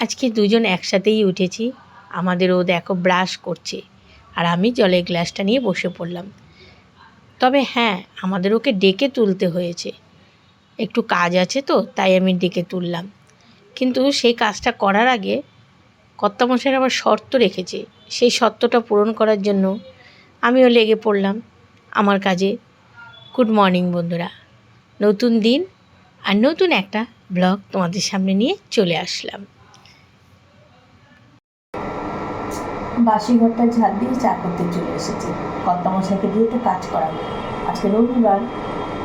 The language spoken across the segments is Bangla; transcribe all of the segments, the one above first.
আজকে দুজন একসাথেই উঠেছি। আমাদের ও দেখো ব্রাশ করছে। আর আমি জলের গ্লাসটা নিয়ে বসে পড়লাম। তবে হ্যাঁ আমাদের ওকে ডেকে তুলতে হয়েছে। একটু কাজ আছে তো, তাই আমি ডেকে তুললাম। কিন্তু সেই কাজটা করার আগে কর্তামশাইয়ের আবার শর্ত রেখেছে। সেই শর্তটা পূরণ করার জন্য আমিও লেগে পড়লাম আমার কাজে। গুড মর্নিং বন্ধুরা। নতুন দিন আর নতুন একটা ব্লগ তোমাদের সামনে নিয়ে চলে আসলাম। বাসি ঘরটা ঝাড় দিয়ে চা করতে চলে এসেছি। কর্তামশাইকে দিয়ে একটু কাজ করাবো আজকে রবিবার,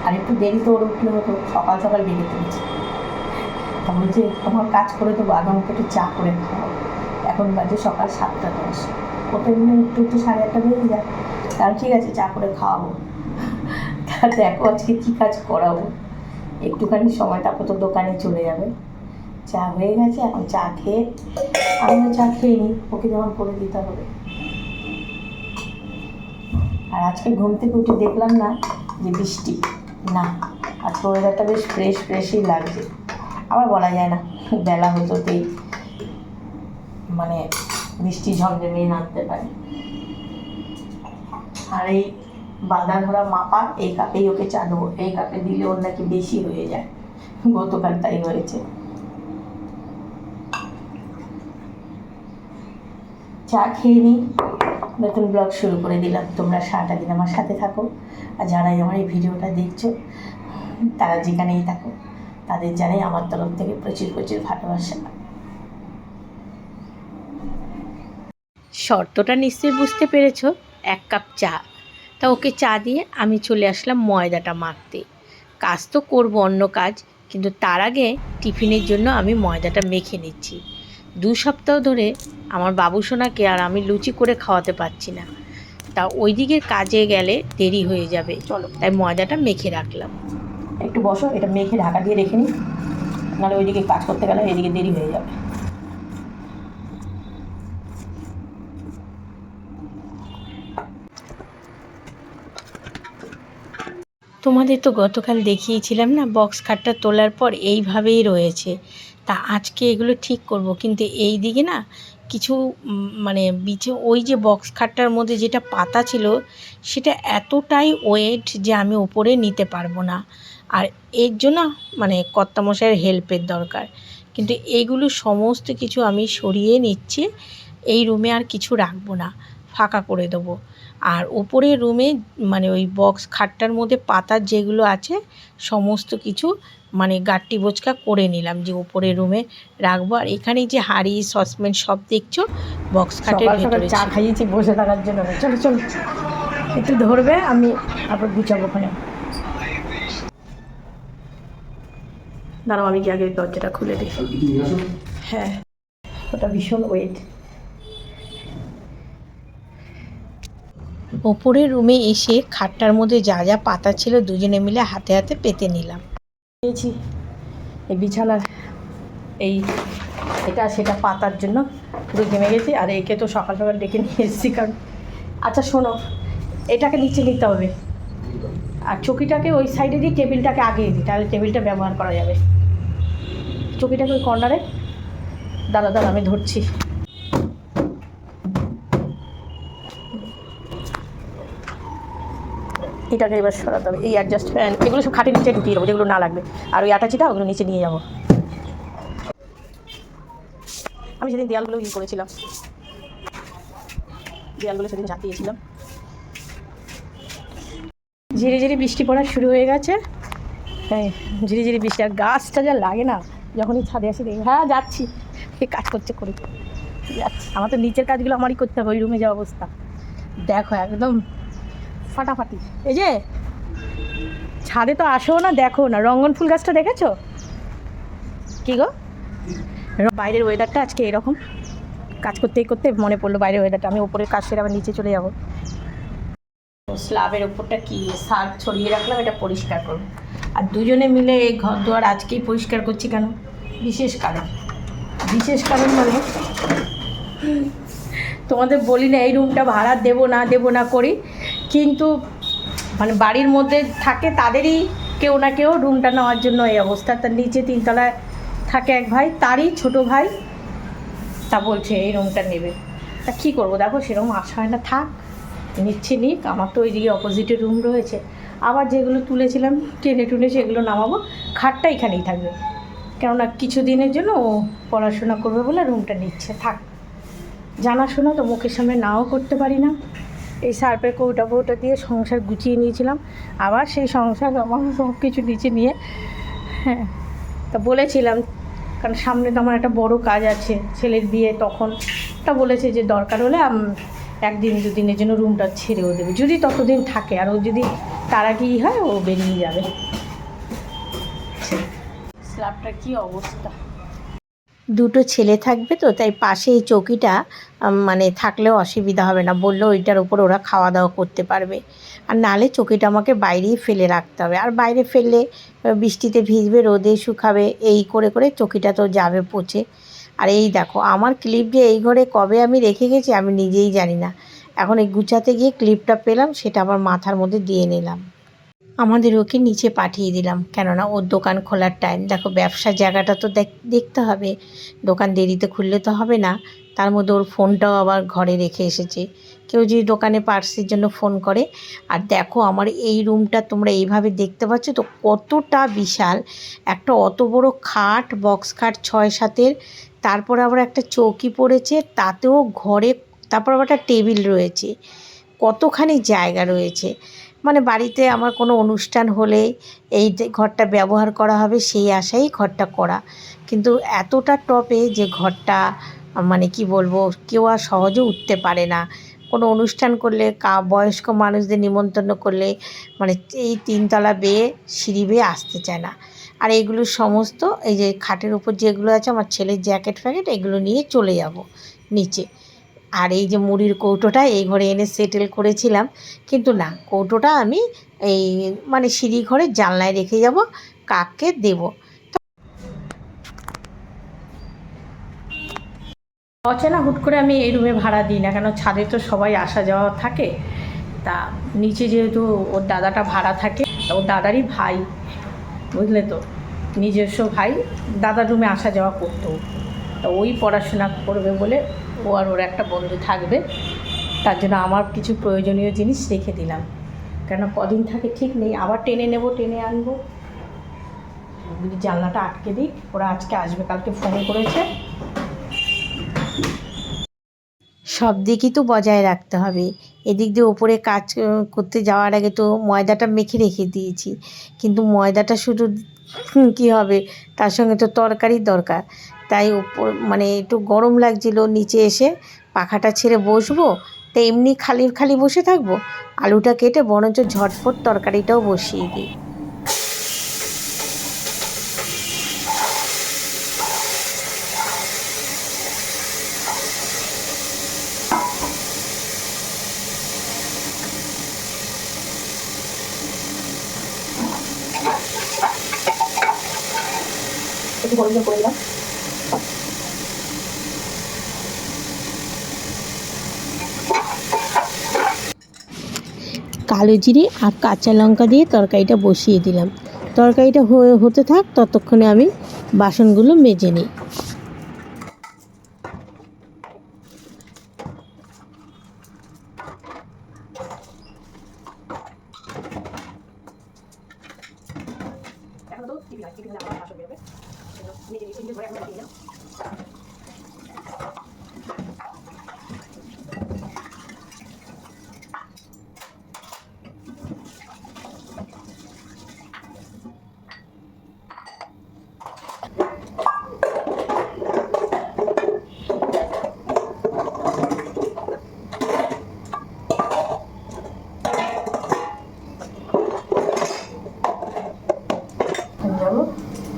আর একটু দেরি তো ওর উঠলে হতো, সকাল সকাল ডেকে তুলেছি তা বলছে, তোমার কাজ করে দেবো, আগে আমাকে একটু চা করে খাওয়াও। এখন বাজে সকাল সাতটা দশ। ওটা এমনি একটু একটু সাড়ে আটটা বেজে যায়। তার ঠিক আছে, চা করে খাওয়াবো। তা দেখো আজকে কী কাজ করাবো। একটুখানি সময়টা তো দোকানে চলে যাবে। চা হয়ে গেছে, এখন চা খেয়ে আমিও চা খেয়ে নিই, ওকে যেমন করে দিতে হবে। আর আজকে ঘুম থেকে উঠে দেখলাম না যে বৃষ্টি। না, আজকে ওয়েদারটা বেশ ফ্রেশ ফ্রেশই লাগছে। আবার বলা যায় না, বেলা হতোতেই মানে বৃষ্টি ঝমঝমে নামতে পারে। আর এই বাঁধা ধরা মাপা, এই কাপেই ওকে চা দেবো, এই কাপে দিলে ওর নাকি বেশি হয়ে যায়। গতকাল তাই হয়েছে। চা খেয়ে নিই। নতুন ব্লগ শুরু করে দিলাম। তোমরা সারাটা দিন আমার সাথে থাকো। আর যারাই আমার এই ভিডিওটা দেখছ, তারা যেখানেই থাকো, তাদের জানাই আমার তরফ থেকে প্রচুর প্রচুর ভালোবাসা। শর্তটা নিশ্চয়ই বুঝতে পেরেছ? এক কাপ চা। তা ওকে চা দিয়ে আমি চলে আসলাম ময়দাটা মাখতে। কাজ তো করব অন্য কাজ, কিন্তু তার আগে টিফিনের জন্য আমি ময়দাটা মেখে নিচ্ছি। দু সপ্তাহ ধরে আমার বাবু সোনাকে আর আমি লুচি করে খাওয়াতে পারছি না। তা ওই দিকের কাজে গেলে দেরি হয়ে যাবে। চলো। তাই ময়দাটা মেখে রাখলাম। একটু বসো এটা মেখে ঢাকা দিয়ে রেখে নিই। নাহলে ওইদিকে কাজ করতে গেলে এদিকে দেরি হয়ে যাবে। তোমাদের তো গতকাল দেখিয়েছিলাম না বক্স খাটটা তোলার পর এইভাবেই রয়েছে। তা আজকে এগুলো ঠিক করব। কিন্তু এই দিকে না কিছু মানে বিছে ওই যে বক্স খাটটার মধ্যে যেটা পাতা ছিল, সেটা এতটাই ওয়েট যে আমি ওপরে নিতে পারব না। আর এর জন্য মানে কর্তামশাইয়ের হেল্পের দরকার। কিন্তু এইগুলো সমস্ত কিছু আমি সরিয়ে নিচ্ছি, এই রুমে আর কিছু রাখব না। ফাঁকা করে দেবো। আর ওপরের রুমে মানে ওই বক্স খাটটার মধ্যে পাতার যেগুলো আছে সমস্ত কিছু মানে গাট্টি বোচকা করে নিলাম যে ওপরের রুমে রাখব। আর এখানে যে হাঁড়ি সসপ্যান সব দেখছ? বক্স খাটের ভেতরে চা। খাইয়েছি বসে থাকার জন্য। চলো চলো। একটু ধরবে আমি তারপর গুছাবো ওখানে। দাঁড়াও আমি কি আগে দরজাটা খুলে দিই হ্যাঁ। ওটা ভীষণ ওয়েট ওপরের রুমে এসে খাটটার মধ্যে যা যা পাতা ছিল দুজনে মিলে হাতে হাতে পেতে নিলাম। পেয়েছি। এই বিছানার এই এটা সেটা পাতার জন্য পুরো ঘেমে গেছি। আর একে তো সকাল সকাল ডেকে নিয়ে এসেছি কারণ আচ্ছা শোনো, এটাকে নিচে নিতে হবে। আর চকিটাকে ওই সাইডে দিয়ে টেবিলটাকে আগে দিই, তাহলে টেবিলটা ব্যবহার করা যাবে। চকিটাকে ওই কর্নারে দাদা দাদা আমি ধরছি। এটাকে এবার সরাতে হবে, এই অ্যাডজাস্ট ফ্যান এগুলো সব খাটের নিচে ঢুকিয়ে দেবো, যেগুলো না লাগবে। আর ওই আটাচিটা ওগুলো নিচে নিয়ে যাব। আমি সেদিন দেয়ালগুলো ইয়ে করেছিলাম। দেয়ালগুলো সেদিন ঝাঁকিয়েছিলাম ঝিরি ঝিরি বৃষ্টি পড়া শুরু হয়ে গেছে। হ্যাঁ ঝিরি ঝিরি বৃষ্টি, আর গাছটা যা লাগে না, যখনই ছাদে আসি দেখি হ্যাঁ যাচ্ছি। এই কাজ করছে করে? আমার তো নিচের কাজগুলো আমারই করতে হবে, ওই রুমে যা অবস্থা। দেখো, একদম ফাটাফাটি। এই যে, ছাদে তো আসো না দেখো না। রঙ্গন ফুল গাছটা দেখেছ? কি গো? বাইরের ওয়েদারটা আজকে এরকম। কাজ করতে করতে মনে পড়ল বাইরের ওয়েদারটা আমি উপরের কাজ সেরে আবার নিচে চলে যাব। স্ল্যাবের ওপরটা কি? সার ছড়িয়ে রাখলাম, এটা পরিষ্কার করব। আর দুজনে মিলে এই ঘর দুয়ার আজকেই পরিষ্কার করছি কেন? বিশেষ কারণ। বিশেষ কারণ মানে? তোমাদের বলি না, এই রুমটা ভাড়া দেবো না দেবো না করি কিন্তু মানে বাড়ির মধ্যে থাকে তাদেরই কেউ না কেউ রুমটা নেওয়ার জন্য এই অবস্থা। তার নিচে তিনতলায় থাকে এক ভাই, তারই ছোট ভাই, তা বলছে, এই রুমটা নেবে। তা কী করব? দেখো, সেরকম আশা হয় না, থাক, নিচ্ছি নিক, আমার তো ওইদিকে অপোজিটে রুম রয়েছে। আবার যেগুলো তুলেছিলাম, টেনে টুনে সেগুলো নামাবো, খাটটা এখানেই থাকবে। কেননা কিছু দিনের জন্য ও পড়াশোনা করবে বলে রুমটা নিচ্ছে। থাক, জানাশোনা তো মুখের সামনে নাও করতে পারি না। এই সার্পের কৌটা ফৌটা দিয়ে সংসার গুছিয়ে নিয়েছিলাম। আবার সেই সংসার আমার সব কিছু নিচে নিয়ে হ্যাঁ তা বলেছিলাম, কারণ সামনে তো আমার একটা বড় কাজ আছে, ছেলের বিয়ে তখন। তা বলেছে যে দরকার হলে একদিন দুদিনের জন্য রুমটা ছেড়েও দেবে। যদি ততদিন থাকে, আর ও যদি তার আগেই হয়, ও বেরিয়ে যাবে। স্ল্যাবটার কী অবস্থা? দুটো ছেলে থাকবে তো, তাই পাশে এই চৌকিটা মানে থাকলেও অসুবিধা হবে না। বললেও ওইটার উপর ওরা খাওয়া দাওয়া করতে পারবে। আর নালে চৌকিটা আমাকে বাইরেই ফেলে রাখতে হবে। আর বাইরে ফেললে বৃষ্টিতে ভিজবে, রোদে শুকাবে, এই করে করে চৌকিটা তো যাবে পচে। আর এই দেখো, আমার ক্লিপ যে এই ঘরে কবে আমি রেখে গেছি আমি নিজেই জানি না। এখন এই গুছাতে গিয়ে ক্লিপটা পেলাম, সেটা আমার মাথার মধ্যে দিয়ে নিলাম। আমাদের ওকে নিচে পাঠিয়ে দিলাম। কেননা ওর দোকান খোলার টাইম দেখো, ব্যবসার জায়গাটা তো দেখ- দেখতে হবে। দোকান দেরিতে খুললে তো হবে না। তার মধ্যে ওর ফোনটাও আবার ঘরে রেখে এসেছে। কেউ যদি দোকানে পার্সের জন্য ফোন করে। আর দেখো, আমার এই রুমটা তোমরা এইভাবে দেখতে পাচ্ছ তো কতটা বিশাল। একটা অত বড় খাট বক্স খাট ছয় সাতের। তারপরে আবার একটা চৌকি পড়েছে। তাতেও ঘরে, তারপর আবার একটা টেবিল রয়েছে। কতখানি জায়গা রয়েছে। মানে বাড়িতে আমার কোনো অনুষ্ঠান হলে এই ঘরটা ব্যবহার করা হবে সেই আশাই ঘরটা করা। কিন্তু এতটা টপে যে ঘরটা মানে কি বলব, কেউ আর সহজে উঠতে পারে না। কোনো অনুষ্ঠান করলে কা, বয়স্ক মানুষদের নিমন্ত্রণ করলে মানে এই তিনতলা বেয়ে, সিঁড়ি বেয়ে আসতে চায় না। আর এইগুলো সমস্ত, এই যে খাটের উপর যেগুলো আছে, আমার ছেলের জ্যাকেট ফ্যাকেট, এগুলো নিয়ে চলে যাব নিচে। আর এই যে মুড়ির কৌটোটা এই ঘরে এনে সেটেল করেছিলাম। কিন্তু না, কৌটোটা আমি এই মানে সিঁড়ি ঘরে জানলায় রেখে যাব, কাককে দেব। অচেনা হুট করে আমি এই রুমে ভাড়া দিই না কেন? ছাদে তো সবাই আসা যাওয়া থাকে। তা নিচে যেহেতু ওর দাদাটা ভাড়া থাকে, তা ওর দাদারই ভাই, বুঝলে তো? নিজস্ব ভাই, দাদার রুমে আসা যাওয়া করতো। তা ওই পড়াশোনা করবে বলে ও আর ওর একটা বন্ধু থাকবে, তার জন্য আমার কিছু প্রয়োজনীয় জিনিস রেখে দিলাম। কেন কদিন থাকে ঠিক নেই, আবার টেনে নেব, টেনে আনব। জানলাটা আটকে দিই, ওরা আজকে আসবে, কালকে ফোন করেছে। সব দিকই তো বজায় রাখতে হবে। এদিক দিয়ে ওপরে কাজ করতে যাওয়ার আগে তো ময়দাটা মেখে রেখে দিয়েছি। কিন্তু ময়দাটা শুধু কী হবে? তার সঙ্গে তো তরকারি দরকার। তাই ওপর মানে একটু গরম লাগছিল নিচে এসে, পাখাটা ছেড়ে বসবো তা এমনি খালি খালি বসে থাকব। আলুটা কেটে বরঞ্চ ঝটফট তরকারিটাও বসিয়ে দিই। একটু করে দিলাম। কালো জিরে আর কাঁচা লঙ্কা দিয়ে তরকারিটা বসিয়ে দিলাম। তরকারিটা হয়ে হতে থাক, ততক্ষণে আমি বাসনগুলো মেজে নিই এখন তো টিভি নাই টিভি আবার বাসন বেরোবে নিজে নিজে করে এখন টিভি যাব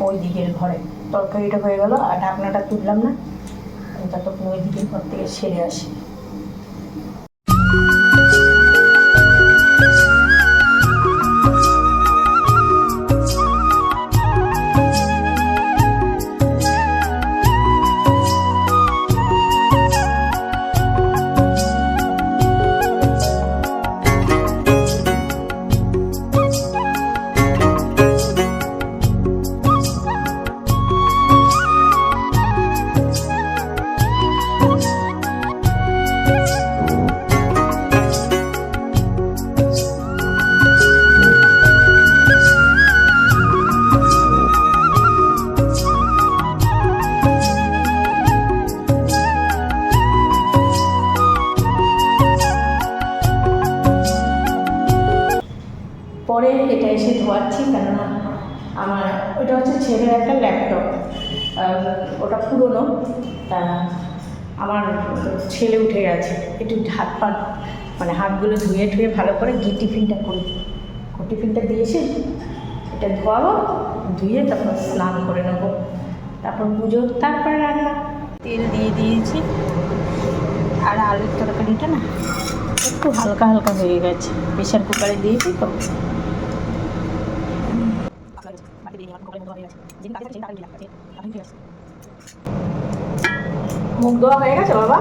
ওই দিকের ঘরে তরকারিটা হয়ে গেল আর ঢাকনাটা তুললাম না। ততক্ষণ ওই দিকে ঘর থেকে সেরে আসি। পুরনো। তা আমার ছেলে উঠে গেছে। একটু হাত পা মানে হাতগুলো ধুয়ে ধুয়ে ভালো করে গিয়ে টিফিনটা করি। টিফিনটা দিয়েছি এটা ধোয়াবো, ধুয়ে তারপর স্নান করে নেব। তারপর পুজো, তারপরে রান্না। তেল দিয়ে দিয়েছি। আর আলুর তরকারিটা না একটু হালকা হালকা হয়ে গেছে। প্রেশার কুকারে দিয়েছি তো। হয়ে গেছে বাবা?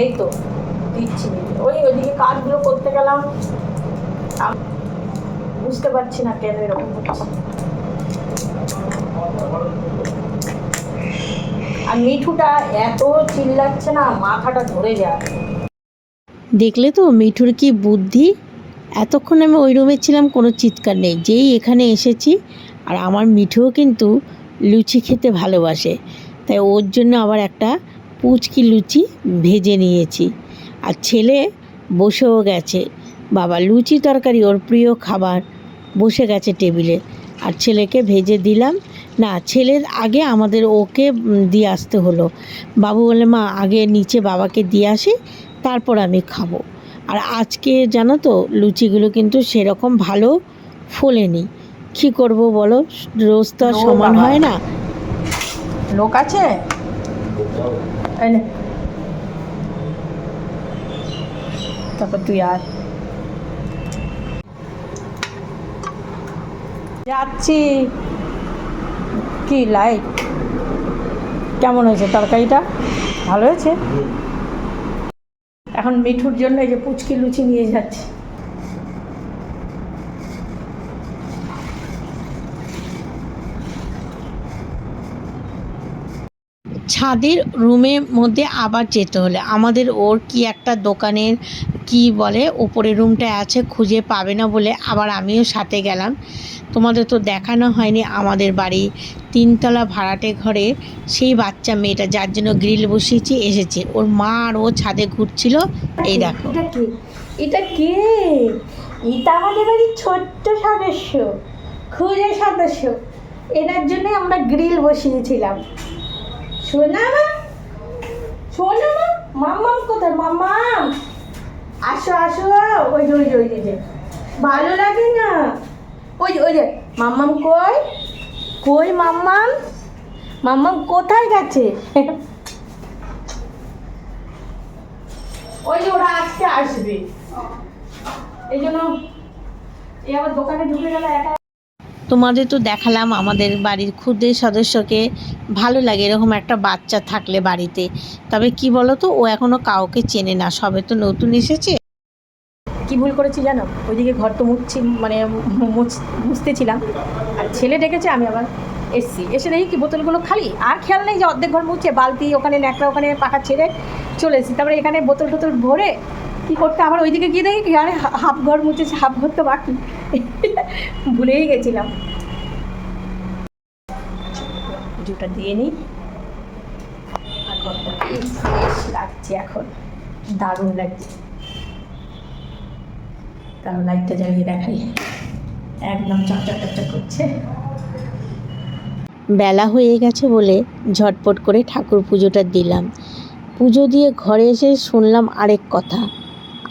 এই তো, দিচ্ছি ওই ওইদিকে কাজগুলো করতে গেলাম। বুঝতে পারছি না কেন এরকম আর মিঠুটা এত চিল্লাচ্ছে না, মাথাটা ধরে যায়। দেখলে তো মিঠুর কি বুদ্ধি? এতক্ষণ আমি ওই রুমে ছিলাম, কোনো চিৎকার নেই। যেই এখানে এসেছি, আর আমার মিঠুও কিন্তু লুচি খেতে ভালোবাসে। তাই ওর জন্য আবার একটা পুচকি লুচি ভেজে নিয়েছি। আর ছেলে বসেও গেছে। বাবা লুচি তরকারি ওর প্রিয় খাবার। বসে গেছে টেবিলে। আর ছেলেকে ভেজে দিলাম। না, ছেলের আগে আমাদের ওকে দিয়ে আসতে হলো। বাবু বলে মা, আগে নিচে বাবাকে দিয়ে আসি, তারপর আমি খাব। আর আজকে জানো তো, লুচিগুলো কিন্তু সেরকম ভালো ফোলেনি। কী করব বলো? রোজ তো আর সমান হয় না। লোক আছে। তারপর তুই আর যাচ্ছি। কি লাইট কেমন হয়েছে তরকারিটা? ভালো হয়েছে? এখন মিঠুর জন্য এই যে পুচকি লুচি নিয়ে যাচ্ছি। ছাদের রুমের মধ্যে আবার যেতে হলে। আমাদের ওর কি একটা দোকানের কি বলে ওপরের রুমটা আছে, খুঁজে পাবে না বলে আবার আমিও সাথে গেলাম। তোমাদের তো দেখানো হয়নি আমাদের বাড়ি। তিনতলা ভাড়াটে ঘরে সেই বাচ্চা মেয়েটা, যার জন্য গ্রিল বসিয়েছি, এসেছে। ওর মা আর ও ছাদে ঘুরছিল। এই দেখো। এটা কে? এটা আমাদের বাড়ির ছোট্ট সদস্য। খুঁজে সদস্য। এনার জন্য আমরা গ্রিল বসিয়েছিলাম। মা মা মাম্মাম কোথায়? মাম্মাম! আসো আসো। ওই যে ওই যে ওই যে, ভালো লাগে না? ওই যে ওই যে মাম্মাম কই? কই মাম্মাম? মাম্মাম কোথায় গেছে? ওই যে ওরা আজকে আসবে। এই জন্য এই আবার দোকানে ঢুকে গেলে একা তোমাদের তো দেখালাম আমাদের বাড়ির ক্ষুদ্র সদস্যকে ভালো লাগে এরকম একটা বাচ্চা থাকলে বাড়িতে। তবে কি বলো তো ও এখনও কাউকে চেনে না, সবে তো নতুন এসেছে। কি ভুল করেছি জানো? ওইদিকে ঘর তো মুছছি মানে মুছ- মুছতেছিলাম আর ছেলে ডেকেছে, আমি আবার এসছি। এসে দেখি কি বোতলগুলো খালি। আর খেয়াল নেই যে অর্ধেক ঘর মুছে, বালতি, ওখানে ন্যাকড়া, ওখানে পাখা ছেড়ে চলে এসেছি। তারপরে এখানে বোতল টোতল ভরে কী করতে, আবার ওইদিকে গিয়ে দেখি আরে হাফ ঘর মুছেছে, হাফ ঘর তো বাকি। ভুলেই গেছিলাম। জুটা দিয়ে নিই লাগছে এখন। দারুণ লাগছে। লাইটটা জ্বালিয়ে দেখাই। একদম চকচক চকচক করছে। বেলা হয়ে গেছে বলে ঝটপট করে ঠাকুর পুজোটা দিলাম। পুজো দিয়ে ঘরে এসে শুনলাম আরেক কথা।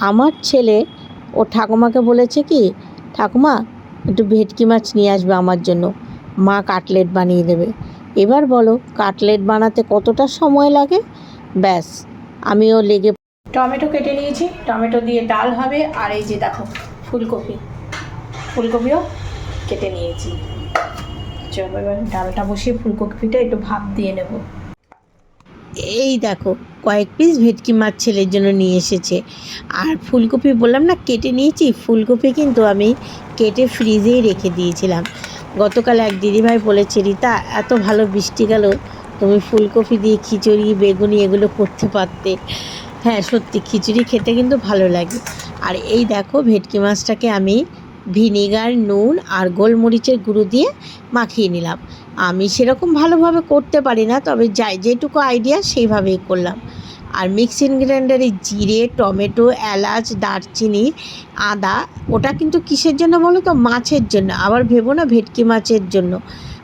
আমার ছেলে ও ঠাকুমাকে বলেছে কি, ঠাকুমা একটু ভেটকি মাছ নিয়ে আসবে আমার জন্য। মা কাটলেট বানিয়ে দেবে। এবার বলো, কাটলেট বানাতে কতটা সময় লাগে? ব্যাস, আমিও লেগে টমেটো কেটে নিয়েছি। টমেটো দিয়ে ডাল হবে, আর এই যে দেখো, ফুলকপি। ফুলকপিও কেটে নিয়েছি। চলো এবার ডালটা বসিয়ে ফুলকপিটা একটু ভাপ দিয়ে নেব। এই দেখো, কয়েক পিস ভেটকি মাছ ছেলের জন্য নিয়ে এসেছে। আর ফুলকপি বললাম না, কেটে নিয়েছি। ফুলকপি কিন্তু আমি কেটে ফ্রিজেই রেখে দিয়েছিলাম। গতকাল এক দিদিভাই বলেছে, রিতা, এত ভালো বৃষ্টি গেল, তুমি ফুলকপি দিয়ে খিচুড়ি, বেগুনি এগুলো করতে পারতে। হ্যাঁ সত্যি, খিচুড়ি খেতে কিন্তু ভালো লাগে। আর এই দেখো, ভেটকি মাছটাকে আমি ভিনিগার, নুন আর গোলমরিচের গুঁড়ো দিয়ে মাখিয়ে নিলাম। আমি সেরকম ভালোভাবে করতে পারি না, তবে যাই যেটুকু আইডিয়া সেইভাবেই করলাম। আর মিক্সিং গ্রাইন্ডারে জিরে, টমেটো, এলাচ, দারচিনি, আদা, ওটা কিন্তু কিসের জন্য বলো তো? মাছের জন্য। আবার ভেবো না ভেটকি মাছের জন্য।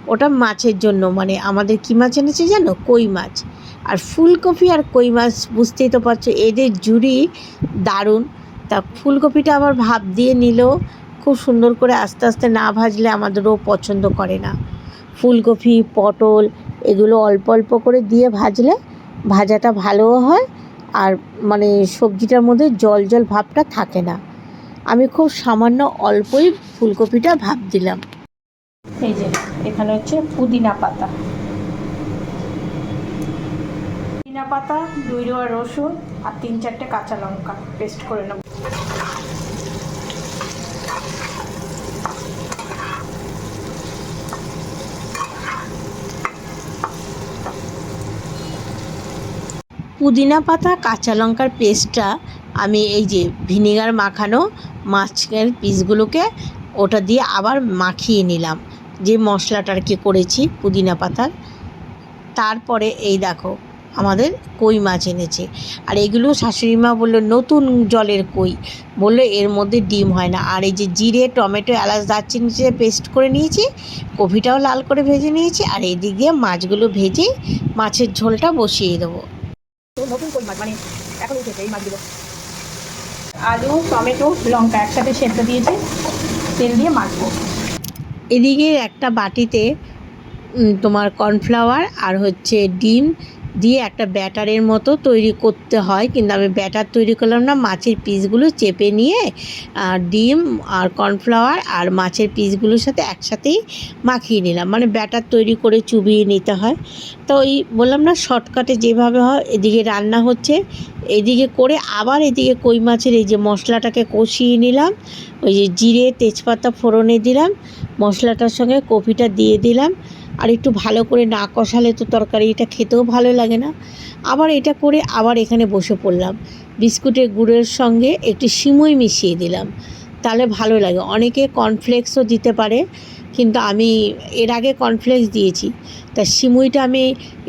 ওটা মাছের জন্য মানে আমাদের কী মাছ এনেছে জানো? কই মাছ। আর ফুলকপি আর কই মাছ বুঝতেই তো পারছ, এদের জুড়ি দারুণ। তা ফুলকপিটা আবার ভাপ দিয়ে নিলেও খুব সুন্দর করে আস্তে আস্তে না ভাজলে আমাদেরও পছন্দ করে না। ফুলকপি, পটল এগুলো অল্প অল্প করে দিয়ে ভাজলে ভাজাটা ভালোও হয় আর মানে সবজিটার মধ্যে জল জল ভাবটা থাকে না। আমি খুব সামান্য অল্পই ফুলকপিটা ভাব দিলাম। এই যে, এখানে হচ্ছে পুদিনা পাতা। পুদিনা পাতা, দুই রোয়া রসুন আর তিন চারটে কাঁচা লঙ্কা, পেস্ট করে নেব। পুদিনা পাতা, কাঁচা লঙ্কার পেস্টটা আমি এই যে ভিনেগার মাখানো মাছের পিসগুলোকে ওটা দিয়ে আবার মাখিয়ে নিলাম। যে মশলাটা আর কি করেছি পুদিনা পাতার, তারপরে এই দেখো আমাদের কই মাছ এনেছে। আর এগুলো শাশুড়ি মা বলল, নতুন জলের কই। বলল, এর মধ্যে ডিম হয় না। আর এই যে জিরে, টমেটো, এলাচ, দারচিনি দিয়ে পেস্ট করে নিয়েছি কফিটাও লাল করে ভেজে নিয়েছি। আর এই দিক দিয়ে মাছগুলো ভেজে মাছের ঝোলটা বসিয়ে দেবো। নতুন কই মাছ? মানে এখন উঠেছে, এই মাছগুলো। আলু, টমেটো, লঙ্কা একসাথে সেদ্ধ দিয়েছে, তেল দিয়ে মাখবো এদিকে একটা বাটিতে তোমার কর্নফ্লাওয়ার আর হচ্ছে ডিম দিয়ে একটা ব্যাটারের মতো তৈরি করতে হয়। কিন্তু আমি ব্যাটার তৈরি করলাম না, মাছের পিসগুলো চেপে নিয়ে, আর ডিম আর কর্নফ্লাওয়ার আর মাছের পিসগুলোর সাথে একসাথেই মাখিয়ে নিলাম। মানে ব্যাটার তৈরি করে চুবিয়ে নিতে হয়। তো ওই বললাম না, শর্টকাটে যেভাবে হয়, এদিকে রান্না হচ্ছে। এদিকে করে আবার এদিকে কই মাছের এই যে মশলাটাকে কষিয়ে নিলাম। ওই যে জিরে, তেজপাতা ফোড়নে দিলাম। মশলাটার সঙ্গে কপিটা দিয়ে দিলাম। আর একটু ভালো করে না কষালে তো তরকারি এটা খেতেও ভালো লাগে না। আবার এটা করে আবার এখানে বসে পড়লাম। বিস্কুটের গুড়ের সঙ্গে একটু সিমুই মিশিয়ে দিলাম। তাহলে ভালো লাগে। অনেকে কর্নফ্লেক্সও দিতে পারে, কিন্তু আমি এর আগে কর্নফ্লেক্স দিয়েছি। তা সিমুইটা আমি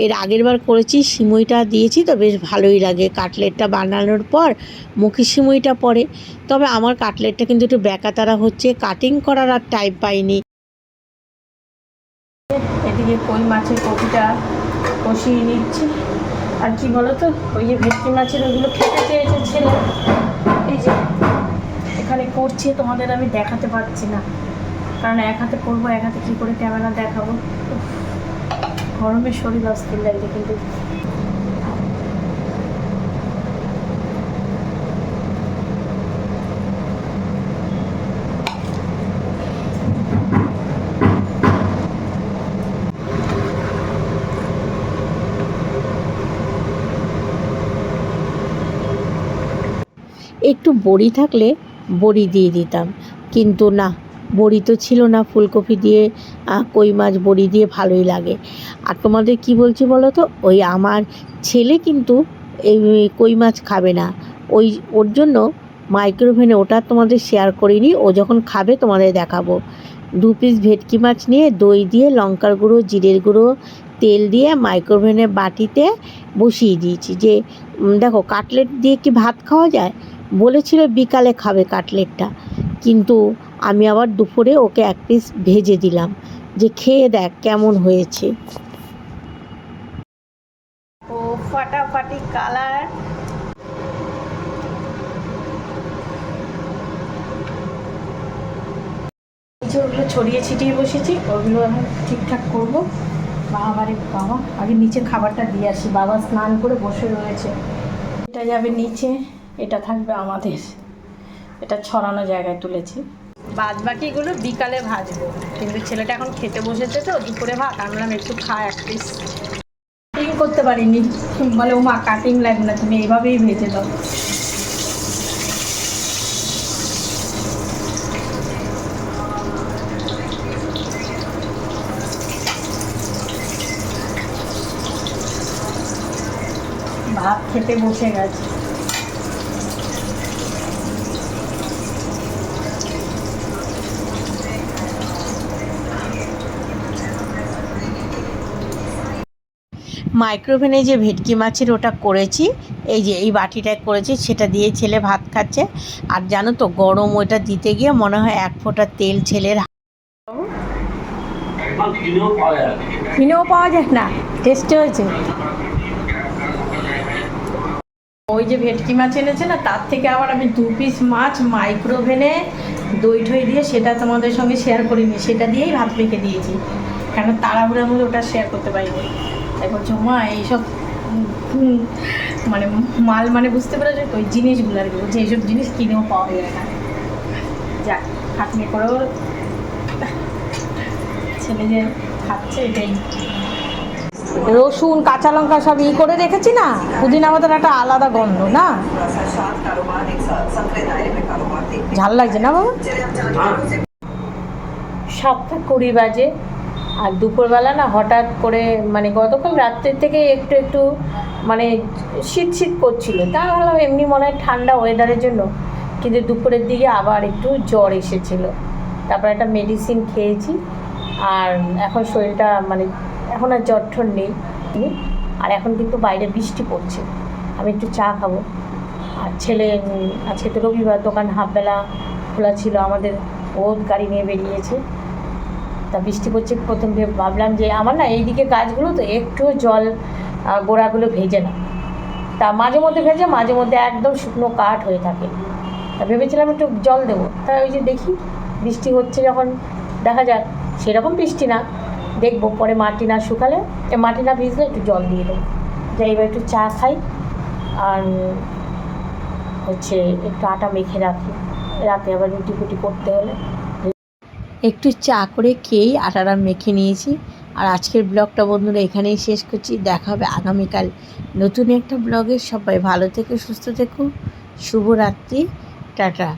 এর আগের বার করেছি, সিমুইটা দিয়েছি তো বেশ ভালোই লাগে। কাটলেটটা বানানোর পর মুখি সিমুইটা পড়ে। তবে আমার কাটলেটটা কিন্তু একটু ব্যাকাতারা হচ্ছে। কাটিং করার আর টাইম পাইনি। এদিকে কই মাছের কপিটা কষিয়ে নিচ্ছি। আর কি বলতো, ওই যে ভেটকি মাছের ওইগুলো খেতে চেয়েছে ছেলে। এই যে, এখানে করছি, তোমাদের আমি দেখাতে পারছি না। কারণ এক হাতে করব, এক হাতে কী করে ক্যামেরা দেখাবো? গরমের গরমে শরীর অস্থির লাগছে কিন্তু। একটু বড়ি থাকলে বড়ি দিয়ে দিতাম। কিন্তু না, বড়ি তো ছিল না। ফুলকপি দিয়ে কই মাছ বড়ি দিয়ে ভালোই লাগে। আর তোমাদের কি বলছি বলো তো? ওই আমার ছেলে কিন্তু এই কই মাছ খাবে না। ওই, ওর জন্য মাইক্রোভেনে ওটা তোমাদের শেয়ার করিনি। ও যখন খাবে তোমাদের দেখাবো। দু পিস ভেটকি মাছ নিয়ে দই দিয়ে, লঙ্কার গুঁড়ো, জিরের গুঁড়ো, তেল দিয়ে মাইক্রোভেনে বাটিতে বসিয়ে দিয়েছি। যে দেখো, কাটলেট দিয়ে কি ভাত খাওয়া যায়? বলেছিল বিকালে খাবে কাটলেটটা। কিন্তু আমি আবার দুপুরে ওকে এক পিস ভেজে দিলাম। যে খেয়ে দেখ কেমন হয়েছে। ও ফাটাফাটি কালার। ওগুলো ছড়িয়ে ছিটিয়ে বসেছি ওগুলো আমি ঠিকঠাক করব। বাবারে বাবা আগে নিচে খাবারটা দিয়ে আসি। বাবা স্নান করে বসে রয়েছে। এটা যাবে নিচে। এটা থাকবে আমাদের। এটা ছড়ানো জায়গায় তুলেছি। বাদ বাকিগুলো বিকালে ভাজবো। কিন্তু ছেলেটা এখন খেতে বসেছে তো দুপুরে ভাত। আমি বললাম একটু খা এক পিস কাটিং করতে পারিনি। বলে ও মা কাটিং লাগবে না তুমি এইভাবেই ভেজে দাও। ভাত খেতে বসে গেছে। মাইক্রোওভেনে যে ভেটকি মাছের ওটা করেছি, এই যে এই বাটিটায় করেছি, সেটা দিয়ে ছেলে ভাত খাচ্ছে। আর জানো তো, গরম ওটা দিতে গিয়ে মনে হয় এক ফোঁটা তেল ছেলের কিনেও পাওয়া যায় না টেস্টে হয়েছে। ওই যে ভেটকি মাছ এনেছে না, তার থেকে আবার আমি দু পিস মাছ মাইক্রোভেনে দই ঠই দিয়ে সেটা তোমাদের সঙ্গে শেয়ার করিনি, সেটা দিয়েই ভাত মেখে দিয়েছি। কেন তাড়াহুড়ার মধ্যে ওটা শেয়ার করতে পারিনি। এখন জমা, এইসব মানে মাল মানে বুঝতে পারা যায় ওই জিনিসগুলো আর কি, বলছে এইসব জিনিস কিনেও পাওয়া যায় না। যাক খাটনি করেও ছেলে যে খাচ্ছে এটাই। রসুন, কাঁচা লঙ্কা সব ই করে রেখেছি না? পুদিনা আমাদের একটা আলাদা গন্ধ, না? ঝাল লাগছে না বাবা? সাতটা কুড়ি বাজে। আর দুপুরবেলা না হঠাৎ করে মানে গতকাল রাত্রের থেকে একটু একটু মানে শীত শীত করছিল। তা ভাবলাম এমনি মনে হয় ঠান্ডা ওয়েদারের জন্য। কিন্তু দুপুরের দিকে আবার একটু জ্বর এসেছিল। তারপর একটা মেডিসিন খেয়েছি। আর এখন শরীরটা মানে এখন আর জ্বর ঠর নেই। আর এখন কিন্তু বাইরে বৃষ্টি পড়ছে। আমি একটু চা খাব। আর ছেলে, আজকে তো রবিবার, দোকান হাফবেলা খোলা ছিল আমাদের। ও গাড়ি নিয়ে বেরিয়েছে। তা বৃষ্টি পড়ছে, প্রথম ভেবে ভাবলাম যে আমার না এইদিকে গাছগুলো তো একটু জল গোড়াগুলো ভেজে না। তা মাঝে মধ্যে ভেজে, মাঝে মধ্যে একদম শুকনো কাঠ হয়ে থাকে। তা ভেবেছিলাম একটু জল দেবো। তা ওই যে দেখি বৃষ্টি হচ্ছে যখন, দেখা যাক, সেরকম বৃষ্টি না। দেখব, পরে মাটি না শুকালে মাটি না ভিজলে একটু জল দিয়ে দেবো। যাই এবার একটু চা খাই, আর হচ্ছে একটু আটা মেখে রাখি। রাতে আবার রুটি ফুটি করতে হলে। একটু চা করে খেয়েই আটাটা মেখে নিয়েছি। আর আজকের ব্লগটা বন্ধুরা এখানেই শেষ করছি। দেখা হবে আগামীকাল নতুন একটা ব্লগে। সবাই ভালো থেকো, সুস্থ থেকো। শুভরাত্রি। টাটা।